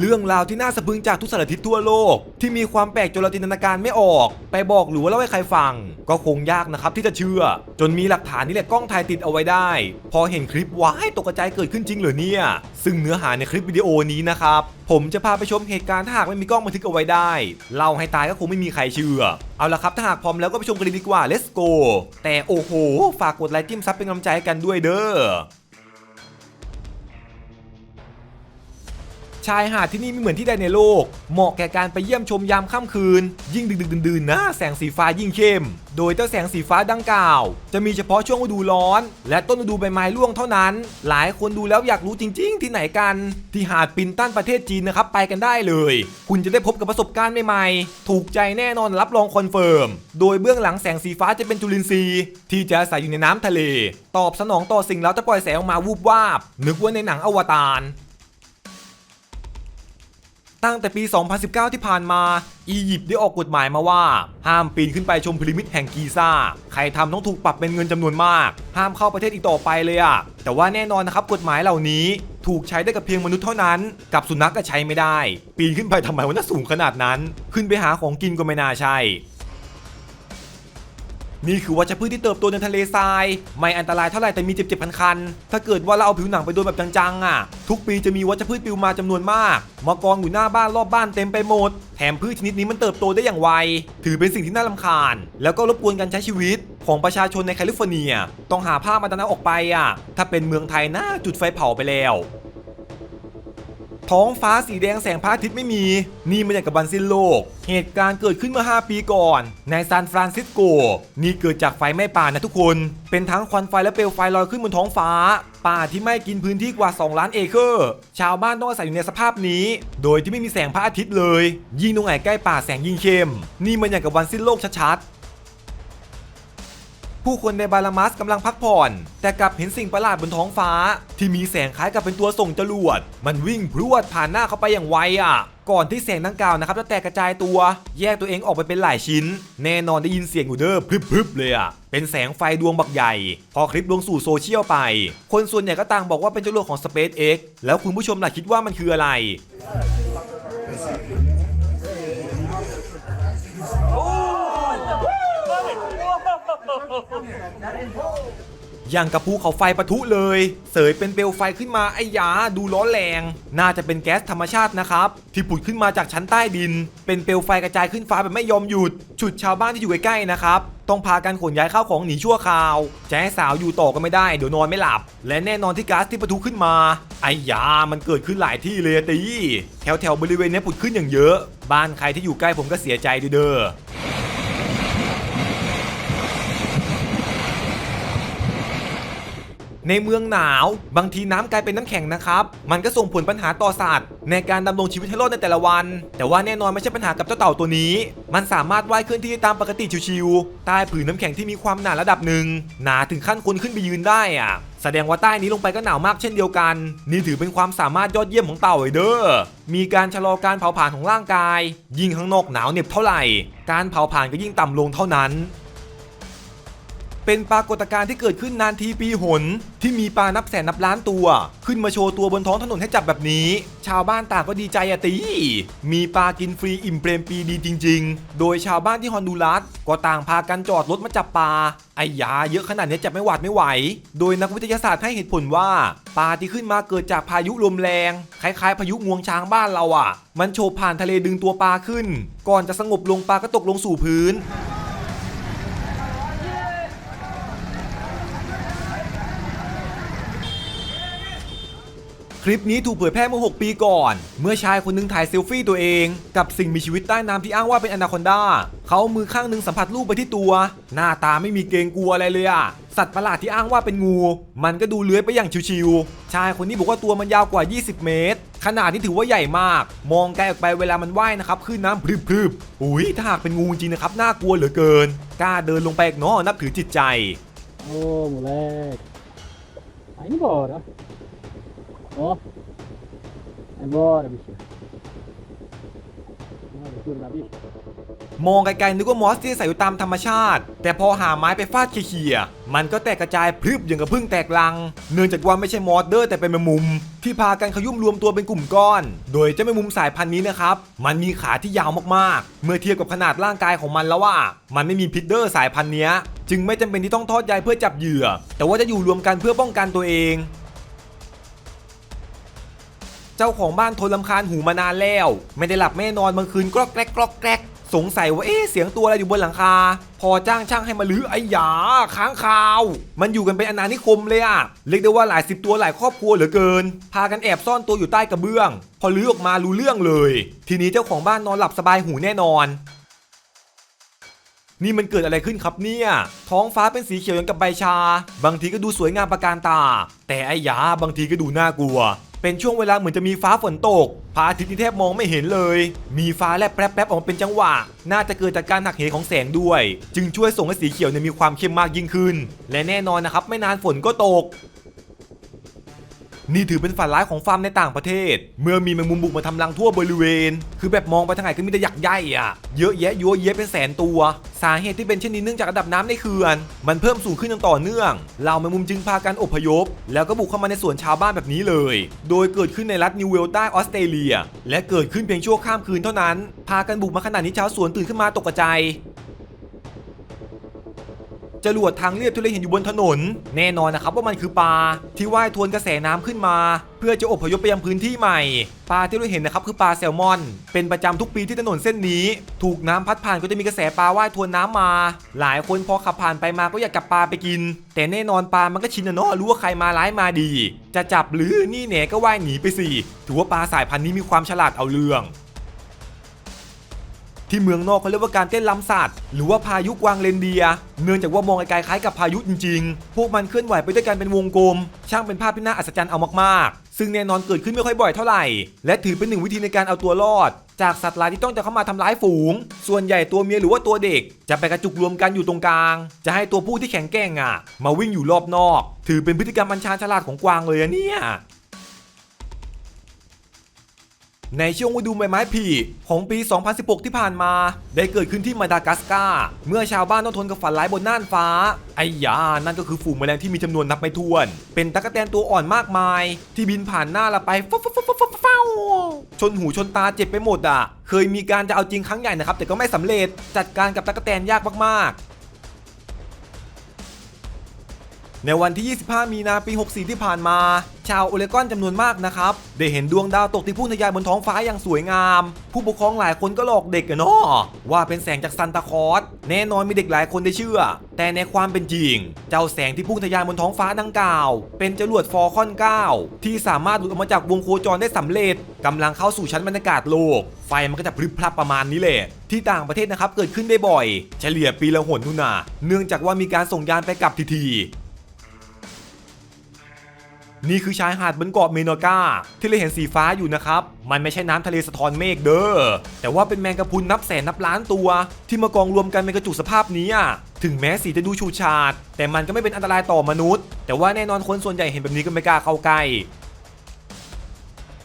เรื่องราวที่น่าสะพรึงจากทุกสารทิศทั่วโลก ที่มีความแปลกจนเราจินตนาการไม่ออก ไปบอกหรือว่าเล่าให้ใครฟัง ก็คงยากนะครับที่จะเชื่อ จนมีหลักฐานนี่แหละกล้องถ่ายติดเอาไว้ได้ พอเห็นคลิปว้ายตกใจเกิดขึ้นจริงเหรอเนี่ย ซึ่งเนื้อหาในคลิปวิดีโอนี้นะครับผมจะพาไปชมเหตุการณ์ถ้าหากไม่มีกล้องบันทึกเอาไว้ได้เล่าให้ตายก็คงไม่มีใครเชื่อ เอาละครับถ้าหากพร้อมแล้วก็ไปชมกันเลยดีกว่า let's go แต่โอ้โห ฝากกดไลค์จิ้มซับเป็นกำลังใจกันด้วยเด้อ ชายหาดที่นี่ไม่เหมือนที่ใดในโลก เหมาะแก่การไปเยี่ยมชมยามค่ำคืน ยิ่งดึกดื่นๆนะ แสงสีฟ้ายิ่งเข้ม โดยเจ้าแสงสีฟ้าดังกล่าว จะมีเฉพาะช่วงฤดูร้อน และต้นฤดูใบไม้ร่วงเท่านั้น หลายคนดูแล้วอยากรู้จริง ๆ ที่ไหนกัน ที่หาดปินตันประเทศจีนนะครับไปกันได้เลย คุณจะได้พบกับประสบการณ์ใหม่ๆ ถูกใจแน่นอนรับรองคอนเฟิร์ม โดยเบื้องหลังแสงสีฟ้าจะเป็นจุลินทรีย์ ที่จะอาศัยอยู่ในน้ำทะเล ตอบสนองต่อสิ่งเร้าจะปล่อยแสงออกมาวูบวาบ นึกว่าในหนังอวตาร ตั้งแต่ปี 2019 ที่ผ่านมา อียิปต์ได้ออกกฎหมายมาว่า ห้ามปีนขึ้นไปชมพีระมิดแห่งกีซ่า ใครทำต้องถูกปรับเป็นเงินจำนวนมาก ห้ามเข้าประเทศอีกต่อไปเลยอะแต่ว่าแน่นอนนะครับกฎหมายเหล่านี้ถูกใช้ได้กับเพียงมนุษย์เท่านั้น กับสุนัขก็ใช้ไม่ได้ ปีนขึ้นไปทำไมวะน่าสูงขนาดนั้น ขึ้นไปหาของกินก็ไม่น่าใช่ นี่คือวัชพืชที่เติบโตในทะเลทราย ไม่อันตรายเท่าไหร่แต่มีเจ็บเจ็บคันๆถ้าเกิดว่าเราเอาผิวหนังไปโดนแบบจังๆอะ ทุกปีจะมีวัชพืชปลิวมาจำนวนมากมากองอยู่หน้าบ้านรอบบ้านเต็มไปหมด แถมพืชชนิดนี้มันเติบโตได้อย่างไว ถือเป็นสิ่งที่น่ารำคาญ แล้วก็รบกวนการใช้ชีวิต ของประชาชนในแคลิฟอร์เนีย ต้องหาผ้ามาดันอาออกไปอะ ถ้าเป็นเมืองไทยน่าจุดไฟเผาไปแล้ว ท้องฟ้าสีแดงแสงพระอาทิตย์ไม่มี นี่มันอย่างกับบันสิ้นโลก เหตุการณ์เกิดขึ้นเมื่อ 5 ปีก่อน ในซานฟรานซิสโก นี่เกิดจากไฟไหม้ป่านะทุกคน เป็นทั้งควันไฟและเปลวไฟลอยขึ้นบนท้องฟ้า ป่าที่ไหม้กินพื้นที่กว่า 2 ล้านเอเคอร์ ชาวบ้านต้องอาศัยอยู่ในสภาพนี้ โดยที่ไม่มีแสงพระอาทิตย์เลย ยิ่งตรงไหนใกล้ป่าแสงยิ่งเข้ม นี่มันอย่างกับวันสิ้นโลกชัดๆ ผู้คนในบาลามัสกำลังพักผ่อน แต่กลับเห็นสิ่งประหลาดบนท้องฟ้า ที่มีแสงคล้ายกับเป็นตัวส่งจรวด มันวิ่งพรวดผ่านหน้าเขาไปอย่างไวอะ ก่อนที่แสงดังกล่าวนะครับจะแตกกระจายตัว แยกตัวเองออกไปเป็นหลายชิ้น แน่นอนได้ยินเสียงอยู่เด้อพรึบๆเลยอะเป็นแสงไฟดวงบักใหญ่ พอคลิปลงสู่โซเชียลไป คนส่วนใหญ่ก็ต่างบอกว่าเป็นจรวดของ SpaceX แล้วคุณผู้ชมล่ะคิดว่ามันคืออะไร อย่างกับภูเขาไฟปะทุเลย เสยเป็นเปลวไฟขึ้นมาไอ้ยาดูร้อนแรง น่าจะเป็นแก๊สธรรมชาตินะครับ ที่ผุดขึ้นมาจากชั้นใต้ดิน เป็นเปลวไฟกระจายขึ้นฟ้าแบบไม่ยอมหยุด ฉุดชาวบ้านที่อยู่ใกล้ๆนะครับ ต้องพากันขนย้ายข้าวของหนีชั่วคราวจะให้สาวอยู่ต่อก็ไม่ได้เดี๋ยวนอนไม่หลับ และแน่นอนที่ก๊าซที่ปะทุขึ้นมา ไอ้ยามันเกิดขึ้นหลายที่เลยตีแถวแถวๆบริเวณนี้ยผุดขึ้นอย่างเยอะ บ้านใครที่อยู่ใกล้ผมก็เสียใจด้วยเด้อ ในเมืองหนาว บางทีน้ำกลายเป็นน้ำแข็งนะครับ มันก็ส่งผลปัญหาต่อสัตว์ในการดำรงชีวิตให้รอดในแต่ละวัน แต่ว่าแน่นอนไม่ใช่ปัญหากับเจ้าเต่าตัวนี้ มันสามารถว่ายเคลื่อนที่ตามปกติชิวๆใต้ผืนน้ำแข็งที่มีความหนาระดับหนึ่งหนาถึงขั้นคนขึ้นไปยืนได้อะแสดงว่าใต้นี้ลงไปก็หนาวมากเช่นเดียวกัน นี่ถือเป็นความสามารถยอดเยี่ยมของเต่าเลยเด้อ มีการชะลอการเผาผลาญของร่างกาย ยิ่งข้างนอกหนาวเหน็บเท่าไหร่ การเผาผลาญก็ยิ่งต่ำลงเท่านั้น เป็นปรากฏการณ์ที่เกิดขึ้นนานทีปีหน ที่มีปลานับแสนนับล้านตัว ขึ้นมาโชว์ตัวบนท้องถนนให้จับแบบนี้ ชาวบ้านต่างก็ดีใจอะตี มีปลากินฟรีอิ่มเปรมปีดีจริง ๆ โดยชาวบ้านที่ฮอนดูรัสก็ต่างพากันจอดรถมาจับปลาไอ้ยาเยอะขนาดนี้จับไม่หวาดไม่ไหว โดยนักวิทยาศาสตร์ให้เหตุผลว่าปลาที่ขึ้นมาเกิดจากพายุลมแรง คล้ายๆ พายุงวงช้างบ้านเราอะ มันโฉบผ่านทะเลดึงตัวปลาขึ้น ก่อนจะสงบลงปลาก็ตกลงสู่พื้น คลิปนี้ถูกเผยแพร่เมื่อ 6 ปีก่อน เมื่อชายคนหนึงถ่ายเซลฟี่ตัวเอง กับสิ่งมีชีวิตใต้น้ำที่อ้างว่าเป็นอนาคอนดาเขามือข้างหนึงสัมผัสลูกไปที่ตัว หน้าตาไม่มีเกรงกลัวอะไรเลยอะสัตว์ประหลาดที่อ้างว่าเป็นงู มันก็ดูเลื้อยไปอย่างชิวๆชายคนนี้บอกว่าตัวมันยาวกว่า 20 เมตร ขนาดที่ถือว่าใหญ่มาก มองไกลออกไปเวลามันว่ายนะครับขึ้นน้ำพรึบๆอุ้ยถ้าหากเป็นงูจริงนะครับน่ากลัวเหลือเกินกล้าเดินลงไปอีกเนาะนับถือจิตใจ Ô, moleque. Vai embora. Ó. Vai embora, bichinho. Olha, tudo da bicha. มองไกลๆนึกว่ามอสที่อาศัยอยู่ตามธรรมชาติ แต่พอหาไม้ไปฟาดเขี่ยๆมันก็แตกกระจายพรึบอย่างกับพึ่งแตกลัง เนื่องจากว่าไม่ใช่มอสเดอร์แต่เป็นแมงมุม ที่พากันขยุ่มรวมตัวเป็นกลุ่มก้อน โดยเจ้าแมงมุมสายพันธุ์นี้นะครับ มันมีขาที่ยาวมากๆ เมื่อเทียบกับขนาดร่างกายของมันแล้วว่า มันไม่มีพิษเดอร์สายพันธุ์เนี้ย จึงไม่จำเป็นที่ต้องทอดใยเพื่อจับเหยื่อ แต่ว่าจะอยู่รวมกันเพื่อป้องกันตัวเอง เจ้าของบ้านทนลำคาญหูมานานแล้ว ไม่ได้หลับไม่นอนบางคืนกรอกแกรกกรอกแกรกสงสัยว่าเอ๊ะเสียงตัวอะไรอยู่บนหลังคา พอจ้างช่างให้มาลื้อไอ้หยาค้างคาว มันอยู่กันเป็นอนานิคมเลยอะเรียกได้ว่าหลายสิบตัวหลายครอบครัวเหลือเกิน พากันแอบซ่อนตัวอยู่ใต้กระเบื้อง พอลื้อออกมารู้เรื่องเลย ทีนี้เจ้าของบ้านนอนหลับสบายหูแน่นอน นี่มันเกิดอะไรขึ้นครับเนี่ย ท้องฟ้าเป็นสีเขียวอย่างกับใบชา บางทีก็ดูสวยงามประการตา แต่ไอ้หยาบางทีก็ดูน่ากลัว เป็นช่วงเวลาเหมือนจะมีฟ้าฝนตกพระอาทิตย์ที่แทบมองไม่เห็นเลย มีฟ้าแลบแป๊บๆออกมาเป็นจังหวะ น่าจะเกิดจากการหักเหของแสงด้วย จึงช่วยส่งให้สีเขียวเนี่ยมีความเข้มมากยิ่งขึ้น และแน่นอนนะครับไม่นานฝนก็ตก นี่ถือเป็นฝันร้ายของฟาร์มในต่างประเทศ เมื่อมีแมงมุมบุกมาทำรังทั่วบริเวณ คือแบบมองไปทางไหนก็มีแต่หยักใยอะเยอะแยะยัวเยะเป็นแสนตัว สาเหตุที่เป็นเช่นนี้เนื่องจากระดับน้ำในเขื่อน มันเพิ่มสูงขึ้นอย่างต่อเนื่องเหล่าแมงมุมจึงพากันอพยพ แล้วก็บุกเข้ามาในสวนชาวบ้านแบบนี้เลย โดยเกิดขึ้นในรัฐนิวเวลต้ออสเตรเลีย และเกิดขึ้นเพียงชั่วข้ามคืนเท่านั้น พากันบุกมาขนาดนี้ชาวสวนตื่นขึ้นมาตกใจ จรวดทางเรียบที่เราเห็นอยู่บนถนน แน่นอนนะครับว่ามันคือปลาที่ว่ายทวนกระแสน้ำขึ้นมา เพื่อจะอพยพไปยังพื้นที่ใหม่ ปลาที่เราเห็นนะครับคือปลาแซลมอน เป็นประจำทุกปีที่ถนนเส้นนี้ ถูกน้ำพัดผ่านก็จะมีกระแสปลาว่ายทวนน้ำมา หลายคนพอขับผ่านไปมาก็อยากจับปลาไปกิน แต่แน่นอนปลามันก็ชินนะเนาะรู้ว่าใครมาร้ายมาดี จะจับหรือนี่แหนก็ว่ายหนีไปสิถือว่าปลาสายพันธุ์นี้มีความฉลาดเอาเรื่อง ที่เมืองนอกเขาเรียกว่าการเต้นลำสัตว์หรือว่าพายุกวางเรนเดีย เนื่องจากว่ามองไกลๆคล้ายกับพายุจริงๆ พวกมันเคลื่อนไหวไปด้วยกันเป็นวงกลม ช่างเป็นภาพที่น่าอัศจรรย์เอามากๆ ซึ่งแน่นอนเกิดขึ้นไม่ค่อยบ่อยเท่าไหร่ และถือเป็นหนึ่งวิธีในการเอาตัวรอด จากสัตว์ร้ายที่ต้องจะเข้ามาทำร้ายฝูง ส่วนใหญ่ตัวเมียหรือว่าตัวเด็ก จะไปกระจุกรวมกันอยู่ตรงกลาง จะให้ตัวผู้ที่แข็งแกร่งอะ มาวิ่งอยู่รอบนอก ถือเป็นพฤติกรรมอันชาญฉลาดของกวางเลยอะเนี่ย ในช่วงฤดูใบไม้ผลิของปี 2016 ที่ผ่านมา ได้เกิดขึ้นที่มาดากัสการ์เมื่อชาวบ้านต้องทนกับฝันร้ายบนน่านฟ้า ไอ้ยา นั่นก็คือฝูงแมลงที่มีจำนวนนับไม่ถ้วน เป็นตั๊กแตนตัวอ่อนมากมาย ที่บินผ่านหน้าเราไปฟ้าฟ้าฟ้าฟ้าฟ้าฟ้าชนหูชนตาเจ็บไปหมดอะ เคยมีการจะเอาจริงครั้งใหญ่นะครับ แต่ก็ไม่สำเร็จจัดการกับตั๊กแตนยากมากๆ ในวันที่ 25 มีนาปี 64 ที่ผ่านมา ชาวโอเลกอนจำนวนมากนะครับ ได้เห็นดวงดาวตกที่พุ่งทะยานบนท้องฟ้าอย่างสวยงาม ผู้ปกครองหลายคนก็หลอกเด็กกันเนาะว่าเป็นแสงจากซันตาคอสแน่นอนมีเด็กหลายคนได้เชื่อ แต่ในความเป็นจริง เจ้าแสงที่พุ่งทะยานบนท้องฟ้าดังกล่าว เป็นจรวดฟอร์คอน 9 ที่สามารถหลุดออกมาจากวงโคจรได้สำเร็จกำลังเข้าสู่ชั้นบรรยากาศโลก ไฟมันก็จะพริบพรับประมาณนี้แหละที่ต่างประเทศนะครับเกิดขึ้นได้บ่อย เฉลี่ยปีละหนนู่นนะเนื่องจากว่ามีการส่งยานไปกลับทีๆ นี่คือชายหาดบนเกาะเมโนกาที่เราเห็นสีฟ้าอยู่นะครับ มันไม่ใช่น้ำทะเลสะท้อนเมฆเด้อ แต่ว่าเป็นแมงกะพรุนนับแสนนับล้านตัว ที่มากองรวมกันเป็นกระจุกสภาพนี้อะถึงแม้สีจะดูฉูดฉาด แต่มันก็ไม่เป็นอันตรายต่อมนุษย์ แต่ว่าแน่นอนคนส่วนใหญ่เห็นแบบนี้ก็ไม่กล้าเข้าใกล้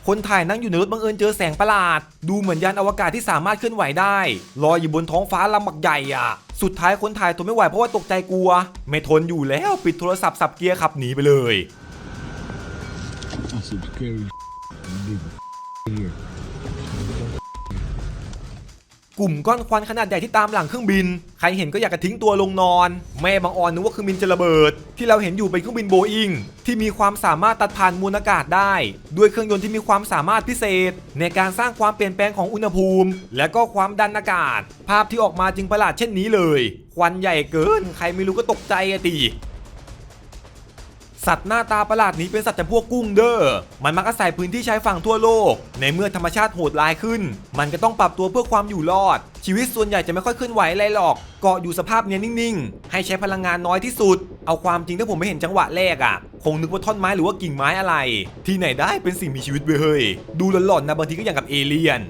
คนถ่ายนั่งอยู่ในรถบังเอิญเจอแสงประหลาด ดูเหมือนยานอวกาศที่สามารถเคลื่อนไหวได้ ลอยอยู่บนท้องฟ้าลำบักใหญ่อะ สุดท้ายคนถ่ายทนไม่ไหวเพราะว่าตกใจกลัว ไม่ทนอยู่แล้วปิดโทรศัพท์สับเกียร์ขับหนีไปเลย some scary big here. กลุ่มก้อนควันขนาดใหญ่ที่ตามหลังเครื่องบิน ใครเห็นก็อยากจะทิ้งตัวลงนอน แม่บางออนนึกว่าเครื่องบินจะระเบิด ที่เราเห็นอยู่เป็นเครื่องบินโบอิงที่มีความสามารถตัดผ่านมวลอากาศได้ ด้วยเครื่องยนต์ที่มีความสามารถพิเศษ ในการสร้างความเปลี่ยนแปลงของอุณหภูมิ และก็ความดันอากาศ ภาพที่ออกมาจึงประหลาดเช่นนี้เลย ควันใหญ่เกิน ใครไม่รู้ก็ตกใจอะตี สัตว์หน้าตาประหลาดนี้เป็นสัตว์จำพวกกุ้งเด้อ มันมักอาศัยพื้นที่ชายฝั่งทั่วโลก ในเมื่อธรรมชาติโหดร้ายขึ้น มันก็ต้องปรับตัวเพื่อความอยู่รอด ชีวิตส่วนใหญ่จะไม่ค่อยเคลื่อนไหวอะไรหรอก เกาะอยู่สภาพเนี้ยนิ่งๆ ให้ใช้พลังงานน้อยที่สุด เอาความจริงถ้าผมไม่เห็นจังหวะแรกอะ่ะ คงนึกว่าท่อนไม้หรือว่ากิ่งไม้อะไร ที่ไหนได้เป็นสิ่งมีชีวิตเว้ยเฮ้ยดูหลอนๆนะบางทีก็อย่างกับเอเลี่ยน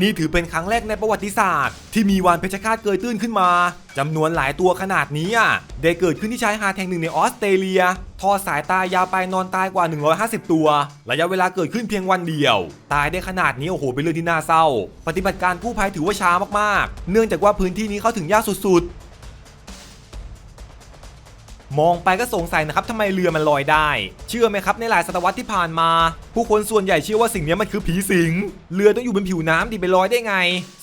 นี่ถือเป็นครั้งแรกในประวัติศาสตร์ ที่มีวานเพชรฆาตเกยตื้นขึ้นมาจำนวนหลายตัวขนาดนี้อะได้เกิดขึ้นที่ชายหาดแห่งหนึ่งในออสเตรเลีย ทอดสายตายาวไปนอนตายกว่า 150 ตัว ระยะเวลาเกิดขึ้นเพียงวันเดียว ตายได้ขนาดนี้โอ้โหเป็นเรื่องที่น่าเศร้า ปฏิบัติการกู้ภัยถือว่าช้ามากๆ เนื่องจากว่าพื้นที่นี้เข้าถึงยากสุดๆ มองไปก็สงสัยนะครับทำไมเรือมันลอยได้ เชื่อไหมครับในหลายศตวรรษที่ผ่านมา ผู้คนส่วนใหญ่เชื่อว่าสิ่งนี้มันคือผีสิง เรือต้องอยู่บนผิวน้ำดิไปลอยได้ไง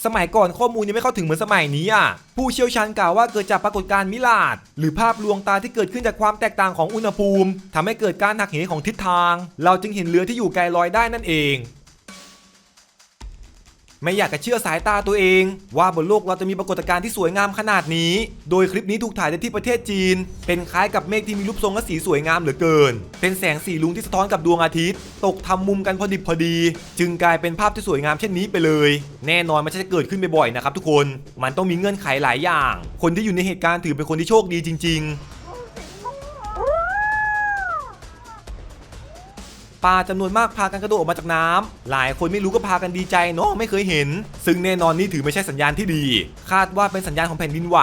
สมัยก่อนข้อมูลยังไม่เข้าถึงเหมือนสมัยนี้อะผู้เชี่ยวชาญกล่าวว่าเกิดจากปรากฏการณ์มิลาด หรือภาพลวงตาที่เกิดขึ้นจากความแตกต่างของอุณหภูมิทำให้เกิดการหักเหของทิศทาง เราจึงเห็นเรือที่อยู่ไกลลอยได้นั่นเอง ไม่อยากจะเชื่อสายตาตัวเอง ว่าบนโลกเราจะมีปรากฏการณ์ที่สวยงามขนาดนี้ โดยคลิปนี้ถูกถ่ายในที่ประเทศจีน เป็นคล้ายกับเมฆที่มีรูปทรงและสีสวยงามเหลือเกิน เป็นแสงสีลุงที่สะท้อนกับดวงอาทิตย์ ตกทำมุมกันพอดิบพอดี จึงกลายเป็นภาพที่สวยงามเช่นนี้ไปเลย แน่นอนมันจะเกิดขึ้นบ่อยๆนะครับทุกคน มันต้องมีเงื่อนไขหลายอย่าง คนที่อยู่ในเหตุการณ์ถือเป็นคนที่โชคดีจริง ๆ ปลาจำนวนมากพากันกระโดดออกมาจากน้ำหลายคนไม่รู้ก็พากันดีใจเนาะไม่เคยเห็น ซึ่งแน่นอนนี่ถือไม่ใช่สัญญาณที่ดี คาดว่าเป็นสัญญาณของแผ่นดินไหว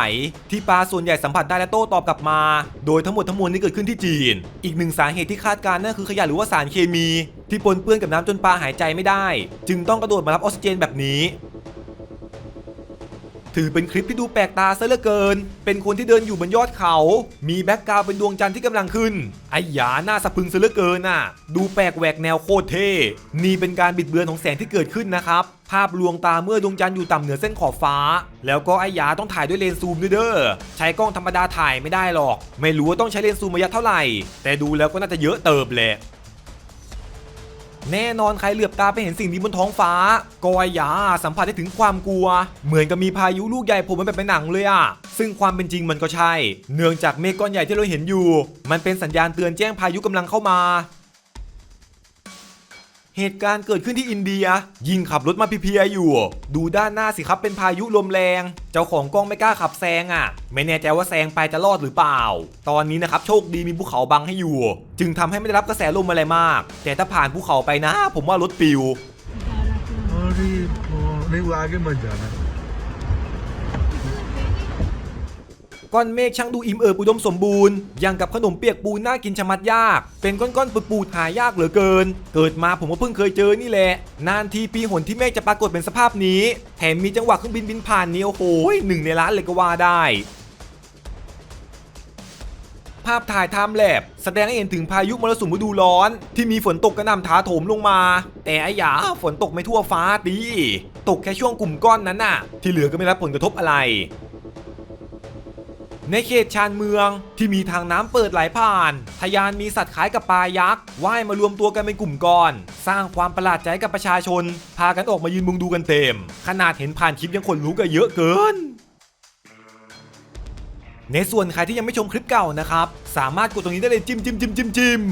ที่ปลาส่วนใหญ่สัมผัสได้และโต้ตอบกลับมา โดยทั้งหมดทั้งมวลนี้เกิดขึ้นที่จีน อีกหนึ่งสาเหตุที่คาดการณ์นั่นคือขยะหรือว่าสารเคมี ที่ปนเปื้อนกับน้ำจนปลาหายใจไม่ได้ จึงต้องกระโดดมารับออกซิเจนแบบนี้ ถือเป็นคลิปที่ดูแปลกตาซะเหลือเกิน เป็นคนที่เดินอยู่บนยอดเขา มีแบ็กกราวเป็นดวงจันทร์ที่กำลังขึ้น ไอ้หยาหน้าสะพึงซะเหลือเกินน่ะ ดูแปลกแหวกแนวโคตรเท่ นี่เป็นการบิดเบือนของแสงที่เกิดขึ้นนะครับ ภาพลวงตาเมื่อดวงจันทร์อยู่ต่ำเหนือเส้นขอบฟ้า แล้วก็ไอ้หยาต้องถ่ายด้วยเลนส์ซูมด้วยเด้อ ใช้กล้องธรรมดาถ่ายไม่ได้หรอก ไม่รู้ว่าต้องใช้เลนส์ซูมระยะเท่าไหร่ แต่ดูแล้วก็น่าจะเยอะเติบแหละ แน่นอนใครเหลือบตาไปเห็นสิ่งนี้บนท้องฟ้ากอยยาสัมผัสได้ถึงความกลัว เหมือนกับมีพายุลูกใหญ่โผล่มาแบบในหนังเลยอะซึ่งความเป็นจริงมันก็ใช่ เนื่องจากเมฆก้อนใหญ่ที่เราเห็นอยู่ มันเป็นสัญญาณเตือนแจ้งพายุกำลังเข้ามา เหตุการณ์เกิดขึ้นที่อินเดีย ยิงขับรถมาเพียๆอยู่ ดูด้านหน้าสิครับเป็นพายุลมแรง เจ้าของกล้องไม่กล้าขับแซงอะ ไม่แน่ใจว่าแซงไปจะรอดหรือเปล่า ตอนนี้นะครับโชคดีมีภูเขาบังให้อยู่ จึงทำให้ไม่ได้รับกระแสลมอะไรมาก แต่ถ้าผ่านภูเขาไปนะ ผมว่ารถปิว ก้อนเมฆช่างดูอิ่มเอิบอุดมสมบูรณ์ยังกับขนมเปียกปูนน่ากินชะมัดยาก เป็นก้อนๆปูดๆหายากเหลือเกิน เกิดมาผมก็เพิ่งเคยเจอนี่แหละ นานทีปีหนที่เมฆจะปรากฏเป็นสภาพนี้ แถมมีจังหวะเครื่องบินบินผ่านนี้โอ้โหหนึ่งในล้านเลยก็ว่าได้ภาพถ่ายไทม์แลบแสดงให้เห็นถึงพายุมรสุมฤดูร้อน ที่มีฝนตกกระหน่ำถาโถมลงมา แต่อ้หยาฝนตกไม่ทั่วฟ้าดี ตกแค่ช่วงกลุ่มก้อนนั้นน่ะ ที่เหลือก็ไม่รับผลกระทบอะไร ในเขตชานเมืองที่มีทางน้ำเปิดไหลผ่านทะยานมีสัตว์คล้ายกับปลายักษ์ว่ายมารวมตัวกันเป็นกลุ่มก้อน สร้างความประหลาดใจกับประชาชน พากันออกมายืนมุงดูกันเต็ม ขนาดเห็นผ่านคลิปยังขนลุกกันเยอะเกิน ในส่วนใครที่ยังไม่ชมคลิปเก่านะครับ สามารถกดตรงนี้ได้เลยจิ้มจิ้มจิ้มจิ้มจิ้ม